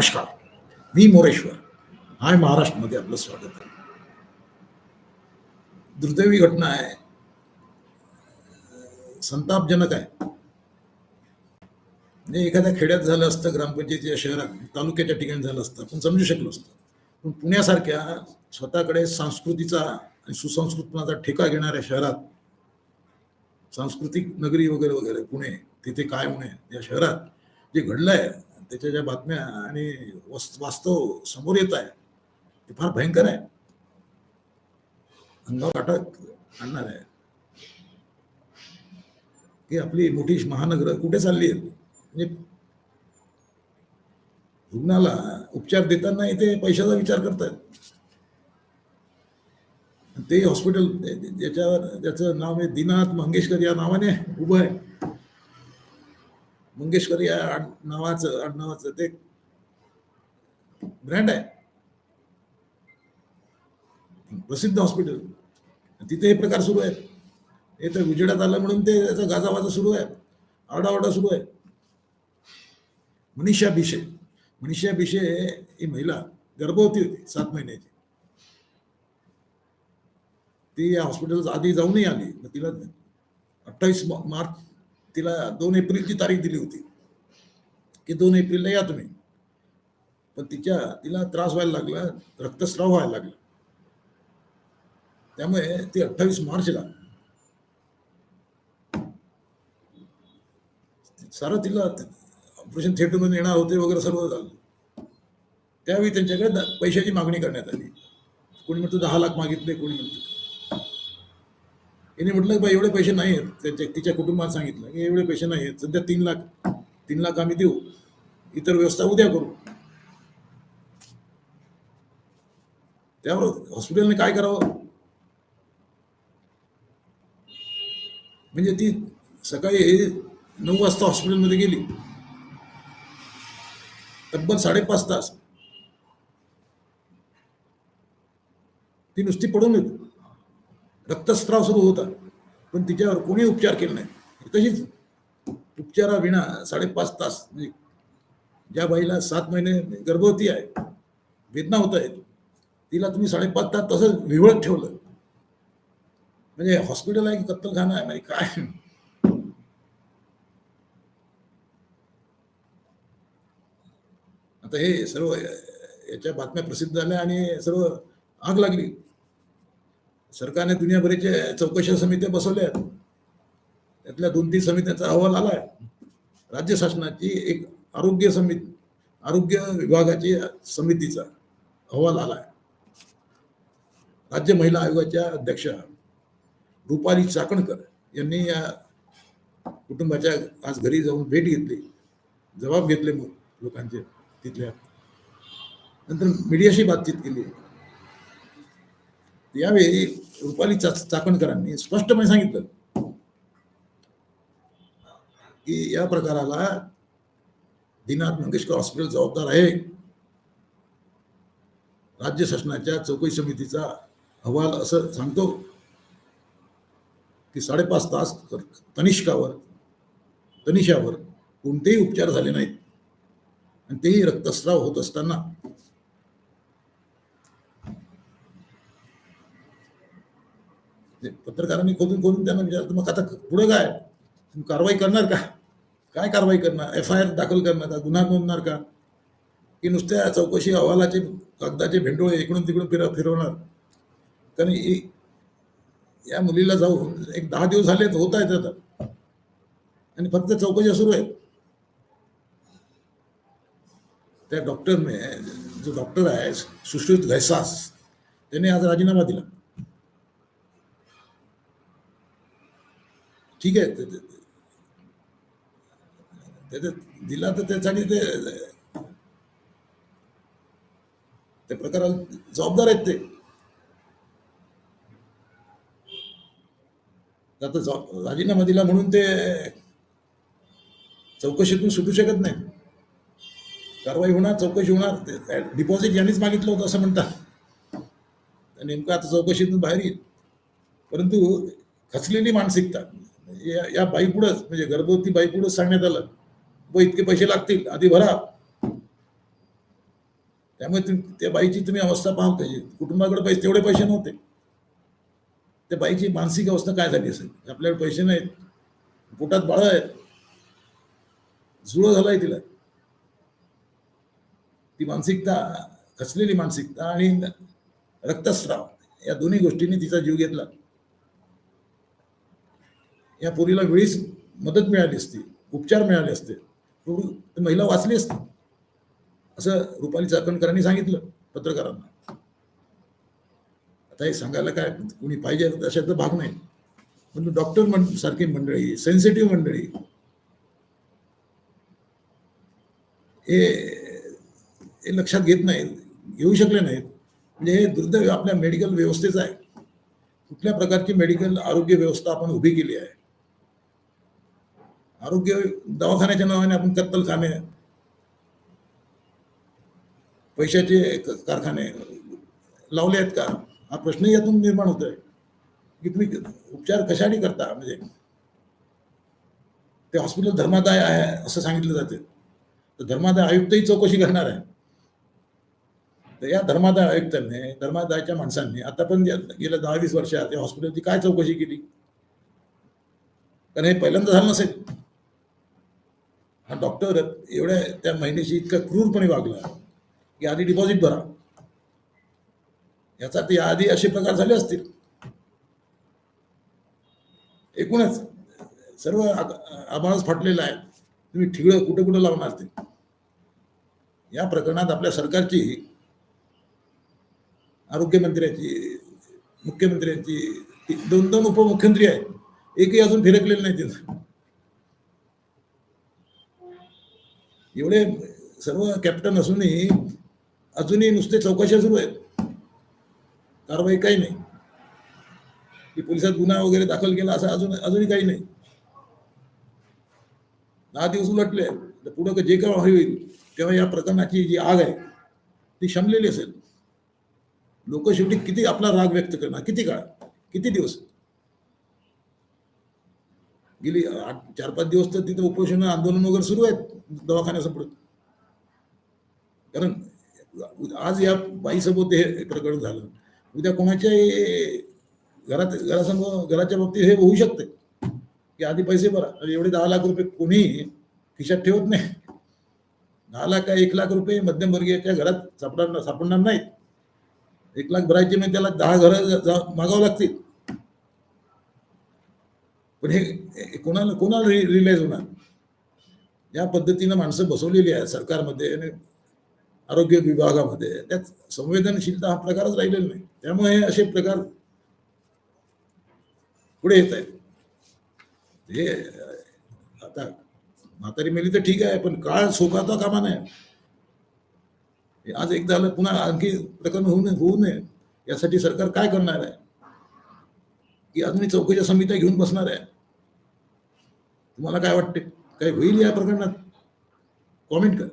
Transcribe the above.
नमस्कार. मी मोरेश्वर. हाय महाराष्ट्रमध्ये आपलं स्वागत आहे. दुर्दैवी घटना आहे. संतापजनक आहे. म्हणजे एखाद्या खेड्यात झालं असतं ग्रामपंचायतीच्या शहरात तालुक्याच्या ठिकाणी झालं असतं आपण समजू शकलो असतो. पण पुण्यासारख्या स्वतःकडे संस्कृतीचा आणि सुसंस्कृतपणाचा ठेका घेणाऱ्या शहरात सांस्कृतिक नगरी वगैरे वगैरे पुणे तिथे काय होणे या शहरात जे घडलं आहे त्याच्या ज्या बातम्या आणि वास्तव समोर येत आहे ते फार भयंकर आहे. अंगावर अटक आणणार आहे. की आपली मोठी महानगर कुठे चालली आहेत म्हणजे रुग्णाला उपचार देताना इथे पैशाचा विचार करतायत. ते हॉस्पिटल ज्याच्यावर ज्याचं नाव आहे दिनाथ मंगेशकर या नावाने उभं आहे. मंगेशकर या नावाचं आडनावाचं ते ब्रँड आहे. प्रसिद्ध हॉस्पिटल तिथे हे प्रकार सुरू आहेत. हे तर उजेडात आलं म्हणून ते त्याचा गाजावाजा सुरू आहे. आरडाओरडा सुरू आहे. मनीषा बिशे मनीषा बिशे ही महिला गर्भवती होती सात महिन्याची. ती या हॉस्पिटल आधी जाऊनही आली. मग तिला अठ्ठावीस मार्च तिला दोन एप्रिलची तारीख दिली होती. की दोन एप्रिलला या तुम्ही. पण तिच्या तिला त्रास व्हायला लागला रक्तस्राव व्हायला लागला. त्यामुळे ती अठ्ठावीस मार्चला सारं तिला ऑपरेशन थिएटरमधून येणार होते वगैरे सर्व झालं. त्यावेळी त्यांच्याकडे पैशाची मागणी करण्यात आली. कोणी म्हणतो दहा लाख मागितले कोणी म्हणतो याने म्हटलं की बा एवढे पैसे नाही आहेत त्यांच्या तिच्या कुटुंबात सांगितलं की एवढे पैसे नाही आहेत सध्या तीन लाख तीन लाख आम्ही देऊ. इतर व्यवस्था उद्या करू. त्यावर हॉस्पिटलने काय करावं? म्हणजे ती सकाळी नऊ वाजता हॉस्पिटलमध्ये गेली. तब्बल साडेपाच तास. ती नुसती पडून होती. रक्तस्राव सुरू होता. पण तिच्यावर कोणी उपचार केले नाही तशीच उपचाराविना साडेपाच तास म्हणजे ज्या बाईला सात महिने गर्भवती आहे वेदना होत आहेत तिला तुम्ही साडेपाच तास तसंच विवळत ठेवलं. म्हणजे हॉस्पिटल आहे की कत्तलखाना आहे? म्हणजे काय? आता हे सर्व याच्या बातम्या प्रसिद्ध झाल्या आणि सर्व आग लागली. सरकारने दुनियाभरीच्या चौकशा समित्या बसवल्या आहेत. त्यातल्या दोन तीन समित्यांचा अहवाल आला आहे राज्य शासनाची एक आरोग्य समिती आरोग्य विभागाची समितीचा अहवाल आला आहे राज्य महिला आयोगाच्या अध्यक्षा रुपाली चाकणकर यांनी या कुटुंबाच्या आज घरी जाऊन भेट घेतली. जबाब घेतले मग लोकांचे तिथल्या. नंतर मीडियाशी बातचीत केली. यावेळी रुपाली चा चाकणकरांनी स्पष्टपणे सांगितलं की या प्रकाराला दीनाथ मंगेशकर हॉस्पिटल जबाबदार आहे. राज्य शासनाच्या चौकशी समितीचा अहवाल असं सांगतो की साडेपाच तास तनिष्कावर तनिषावर कोणतेही उपचार झाले नाहीत. आणि तेही रक्तस्राव होत असताना ते पत्रकारांनी खोदून खोदून त्यांना विचारलं मग आता पुढे काय? तुम्ही कारवाई करणार का? काय कारवाई करणार? एफ आय आर दाखल करणार का? गुन्हा नोंदणार का? की नुसत्या चौकशी अहवालाचे कागदाचे भेंडोळे इकडून तिकडून फिर फिरवणार? कारण या मुलीला जाऊन एक दहा दिवस झाले होत आहेत आता. आणि फक्त चौकशा सुरू आहेत. त्या डॉक्टरने जो डॉक्टर आहे सुश्रुत घैसास त्याने आज राजीनामा दिला. ठीक आहे त्याच्यात दिला तर त्यासाठी ते त्या प्रकाराला जबाबदार आहेत ते. आता जबाब- राजीनामा दिला म्हणून ते चौकशीतून सुटू शकत नाही कारवाई होणार चौकशी होणार. डिपॉझिट यांनीच मागितलं होतं असं म्हणतात. नेमकं आता चौकशीतून बाहेर येईल. परंतु खचलेली मानसिकता. म्हणजे या या बाईपुढंच म्हणजे गर्भवती बाईपुढंच सांगण्यात आलं. व इतके पैसे लागतील आधी भरा. त्यामुळे त्या बाईची तुम्ही अवस्था पाहाल पाहिजे कुटुंबाकडे पैसे तेवढे पैसे नव्हते. त्या बाईची मानसिक अवस्था काय झाली असेल? आपल्याकडे पैसे नाहीत. पोटात बाळ आहेत जुळं झालंय तिला. ती मानसिकता खचलेली मानसिकता आणि रक्तस्राव या दोन्ही गोष्टींनी तिचा जीव घेतला. या पोरीला वेळीच मदत मिळाली असती उपचार मिळाले असते. महिला वाचली असती. असं रुपाली चाकणकरांनी सांगितलं पत्रकारांना. आता हे सांगायला काय कोणी पाहिजे अशाचा भाग नाही. पण डॉक्टर मं सारखी मंडळी सेन्सिटिव्ह मंडळी. हे हे लक्षात घेत नाहीत घेऊ शकले नाहीत. म्हणजे हे दुर्दैव आपल्या मेडिकल व्यवस्थेचं आहे. कुठल्या प्रकारची मेडिकल आरोग्य व्यवस्था आपण उभी केली आहे? आरोग्य दवाखान्याच्या नावाने आपण कत्तलखाने पैशाचे कारखाने लावले आहेत का? हा प्रश्नही यातून निर्माण होतोय. की तुम्ही उपचार कशाने करता? म्हणजे ते हॉस्पिटल धर्मादाय आहे असं सांगितलं जाते. तर धर्मादाय आयुक्तही चौकशी करणार आहे. तर या धर्मादाय आयुक्तांनी धर्मादायच्या माणसांनी आता पण गेल्या दहा वीस वर्षात या हॉस्पिटलची काय चौकशी केली? कारण हे पहिल्यांदा झालं नसेल. हा डॉक्टर एवढ्या त्या महिन्याशी इतका क्रूरपणे वागला की आधी डिपॉझिट भरा. याचा ते आधी असे प्रकार झाले असतील. एकूणच सर्व आ- आभाळच फाटलेलं आहे. तुम्ही ठिगळं कुठं कुठं लावणार ते? या प्रकरणात आपल्या सरकारची आरोग्यमंत्र्याची मुख्यमंत्र्यांची ती- दोन दोन उपमुख्यमंत्री आहेत. एकही अजून फिरकलेलं नाही तिथं. एवढे सर्व कॅप्टन असूनही अजूनही नुसते चौकशा सुरू आहेत. कारवाई काही नाही. की पोलिसात गुन्हा वगैरे दाखल केला असं अजून अजूनही काही नाही. दहा दिवस उलटले. तर पुढं जे काय होईल तेव्हा या प्रकरणाची जी आग आहे ती शमलेली असेल. लोक शेवटी किती आपला राग व्यक्त करणार? किती काळ? किती दिवस? गेली आठ चार पाच दिवस तर तिथे उपोषण आंदोलन वगैरे सुरू आहेत दवाखान्यासमोर कारण आज या बाईसोबत हे प्रकरण झालं. उद्या कोणाच्याही घरात घरासमोर घराच्या बाबतीत हे होऊ शकते. की आधी पैसे भरा. आणि एवढे दहा लाख रुपये कोणी खिशात ठेवत नाही. दहा लाख काय एक लाख रुपये मध्यमवर्गीयाच्या घरात सापडणार सापडणार नाहीत. एक लाख भरायचे म्हणजे त्याला दहा घरं मागावं लागतील. पण हे कोणाला कोणाला रिलाईज होणार? या पद्धतीनं माणसं बसवलेली आहेत सरकारमध्ये आणि आरोग्य विभागामध्ये. त्यात संवेदनशीलता हा प्रकारच राहिलेला नाही. त्यामुळे हे असे प्रकार पुढे येत आहेत. हे आता म्हातारी मेली तर ठीक आहे पण काळ सोकाता कामा नाही आज एकदा आलं पुन्हा आणखी प्रकरण होऊ नये होऊ नये. यासाठी सरकार काय करणार आहे? की अजूनही चौकशा समित्या घेऊन बसणार आहे. तुम्हाला काय वाटते? काही होईल या प्रकरणात? कॉमेंट कर.